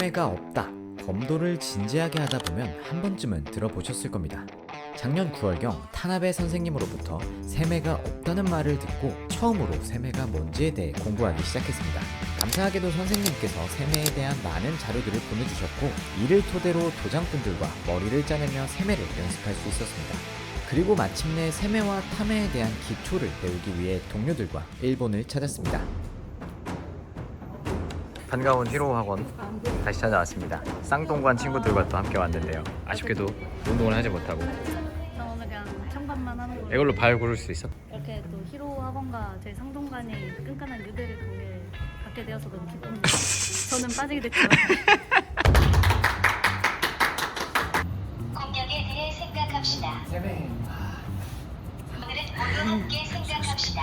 세매가 없다. 검도를 진지하게 하다 보면 한 번쯤은 들어보셨을 겁니다. 작년 9월경 타나베 선생님으로부터 세매가 없다는 말을 듣고 처음으로 세매가 뭔지에 대해 공부하기 시작했습니다. 감사하게도 선생님께서 세매에 대한 많은 자료들을 보내주셨고 이를 토대로 도장꾼들과 머리를 짜내며 세매를 연습할 수 있었습니다. 그리고 마침내 세매와 타매에 대한 기초를 배우기 위해 동료들과 일본을 찾았습니다. 반가운 히로 학원 다시 찾아왔습니다. 쌍둥관 친구들과 또 함께 왔는데요. 아쉽게도 운동을 하지 못하고 나 오늘 그냥 청반만 하는 거 이걸로 발 구를 수 있어? 이렇게 또 히로 학원과 저희 상동관이 끈끈한 유대를 보게 갖게 되어서 너무 기쁩니다. 저는 빠지게 됐지만 공격에 대해 생각합시다. 오늘은 모두 함께 생각합시다.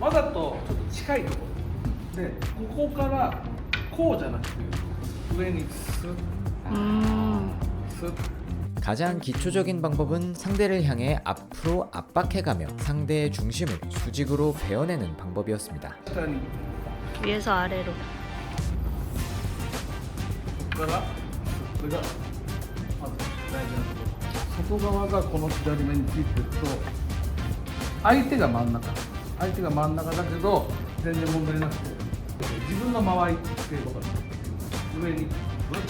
わざとちょっと近いところでここからこうじゃなくて上にスッ 음, スッ 가장 기초적인 방법은 상대를 향해 앞으로 압박해가며 상대의 중심을 수직으로 베어내는 방법이었습니다. 下に 위에서 아래로 ここからこれがまず大事なところ外側がこの左目についてると相手が真ん中 相手が真ん中だけど全然問題なくて自分の間合いって分かる上にブッ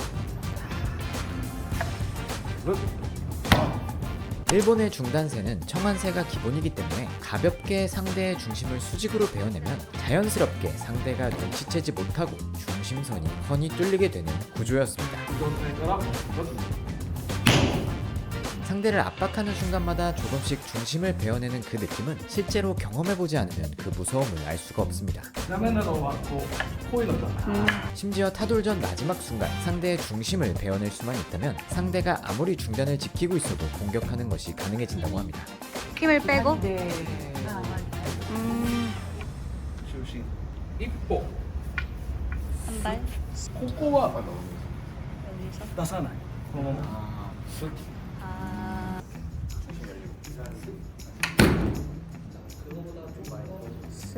ブッ 일본의 중단세는 청한세가 기본이기 때문에 가볍게 상대의 중심을 수직으로 베어내면 자연스럽게 상대가 눈치채지 못하고 중심선이 훤히 뚫리게 되는 구조였습니다. 状態からブッ 상대를 압박하는 순간마다 조금씩 중심을 베어내는 그 느낌은 실제로 경험해보지 않으면 그 무서움을 알 수가 없습니다. ダメなのはこうこういうのだ 심지어 타돌전 마지막 순간 상대의 중심을 베어낼 수만 있다면 상대가 아무리 중단을 지키고 있어도 공격하는 것이 가능해진다고 합니다. 힘을 빼고 음, 中心一歩 한 발 ここは 여기서 出さないこのままスッ 아,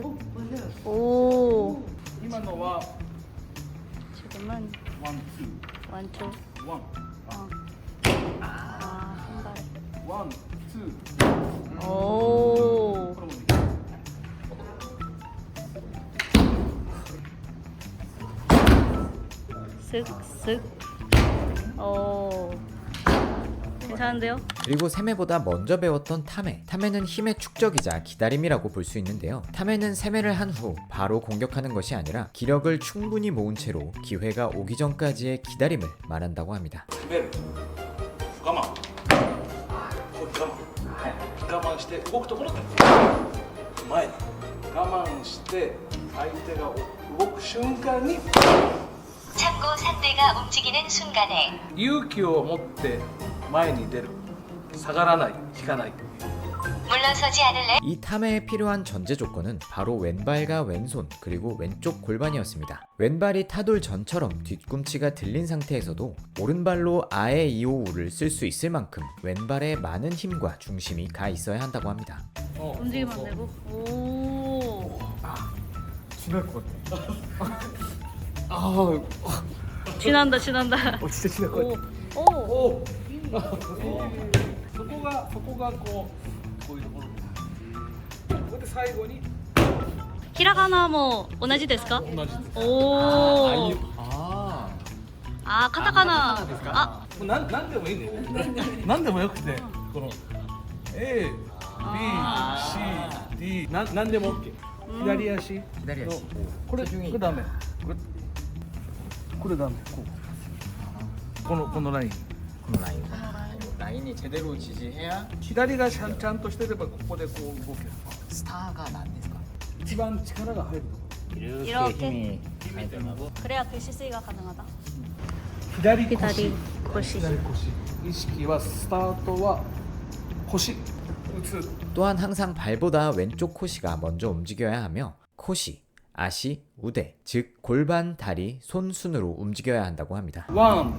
어. 오. 이만 너와 지금은 왕, 완초. 왕, 아, 오. 쓱쓱. 오. 괜찮은데요? 그리고 세매보다 먼저 배웠던 타매. 타매는 힘의 축적이자 기다림이라고 볼 수 있는데요. 타매는 세매를 한 후 바로 공격하는 것이 아니라 기력을 충분히 모은 채로 기회가 오기 전까지의 기다림을 말한다고 합니다. 滑る我慢これ我慢我慢して動くところで前に我慢して相手が動く瞬間に 참고 상대가 움직이는 순간에 勇気を持って 前に出る下がらない引かない 물러서지 않을래? 이 탐해에 필요한 전제 조건은 바로 왼발과 왼손 그리고 왼쪽 골반이었습니다. 왼발이 타돌 전처럼 뒤꿈치가 들린 상태에서도 오른발로 아에 이오우를 쓸 수 있을 만큼 왼발에 많은 힘과 중심이 가 있어야 한다고 합니다. 어, 움직이면 안 되고. 오. 지날 것 같아 아 지난다, 지난다. 어, 진짜 지날 것 오. 같아 오. 오! そこがそこがこうこういうところです。ここで最後にひらがなも同じですか？同じです。おおああ。ああカタカナ。あもうなんなんでもいいんだよ。ねなんでもよくてこの A B C D なんなんでも OK 左足。左足。これこれダメ。これこれダメ。こう。このこのライン。 라인. 라인이 제대로 지지해야 左がちゃんちゃんとしてればここでこう動ける 스타가 낫니까. 一番力が入るとこ 이렇게. 그래야 그 시스이가 가능하다. 左 기다리 고시. 左腰意識はスタートは腰打つ 또한 항상 발보다 왼쪽 코시가 먼저 움직여야 하며 코시, 아시, 우대, 즉 골반, 다리, 손 순으로 움직여야 한다고 합니다. ワン、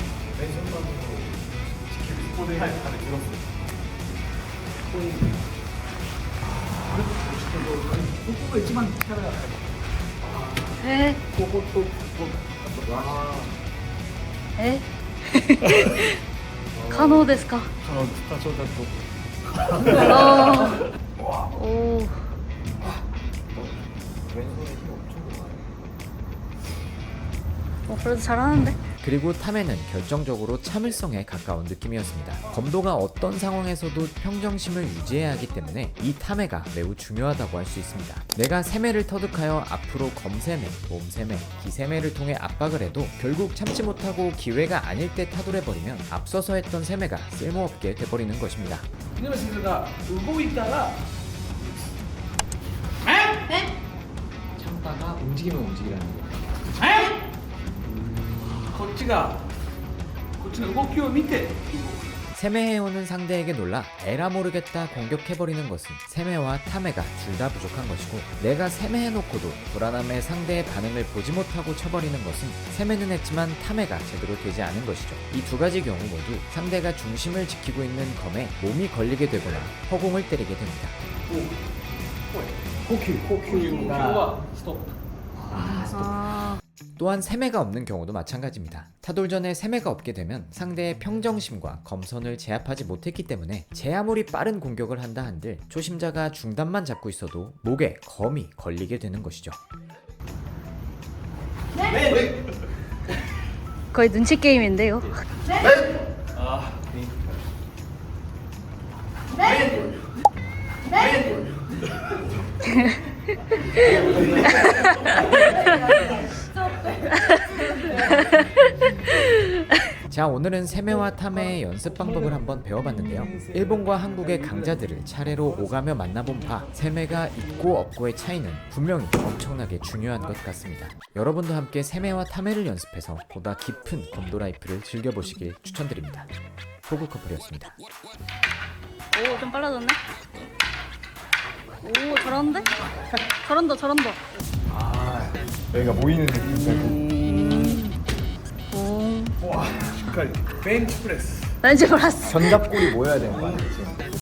왼손만으로 지키고ここではいあれクロスここにあれここが一番力が入る 에? こことここあとわ 에? 가노 ですか?あの多少だと 어. 오. 어, 그래도 잘하는데? 그리고 탐에는 결정적으로 참을성에 가까운 느낌이었습니다. 검도가 어떤 상황에서도 평정심을 유지해야 하기 때문에 이 탐해가 매우 중요하다고 할 수 있습니다. 내가 세매를 터득하여 앞으로 검세매, 몸세매, 기세매를 통해 압박을 해도 결국 참지 못하고 기회가 아닐 때 타돌해버리면 앞서서 했던 세매가 쓸모없게 돼버리는 것입니다. 이놈의 새끼가 울고 있다가 참다가 움직이면 움직이라는 거예요. こっちがこっちの動きを見て 세매해오는 상대에게 놀라 에라 모르겠다 공격해버리는 것은 세매와 탐해가 둘 다 부족한 것이고 내가 세매해놓고도 불안함에 상대의 반응을 보지 못하고 쳐버리는 것은 세매는 했지만 탐해가 제대로 되지 않은 것이죠. 이 두 가지 경우 모두 상대가 중심을 지키고 있는 검에 몸이 걸리게 되거나 허공을 때리게 됩니다. 呼吸呼吸はストップ 아. 또한 세매가 없는 경우도 마찬가지입니다. 타돌 전에 세매가 없게 되면 상대의 평정심과 검선을 제압하지 못했기 때문에 제 아무리 빠른 공격을 한다 한들 초심자가 중단만 잡고 있어도 목에 검이 걸리게 되는 것이죠. 거의 눈치 게임인데요. 자 오늘은 세매와 탐의 연습 방법을 한번 배워봤는데요. 일본과 한국의 강자들을 차례로 오가며 만나본 바 세매가 있고 없고의 차이는 분명히 엄청나게 중요한 것 같습니다. 여러분도 함께 세매와 탐해를 연습해서 보다 깊은 검도 라이프를 즐겨보시길 추천드립니다. 호구 커플이었습니다. 오 좀 빨라졌네? 오 잘하는데? 잘한다 잘한다 아 여기가 모이는 느낌이 음... 오. 와. 벤치프레스. 벤치 플러스 전갑골이 모여야 되는 거야.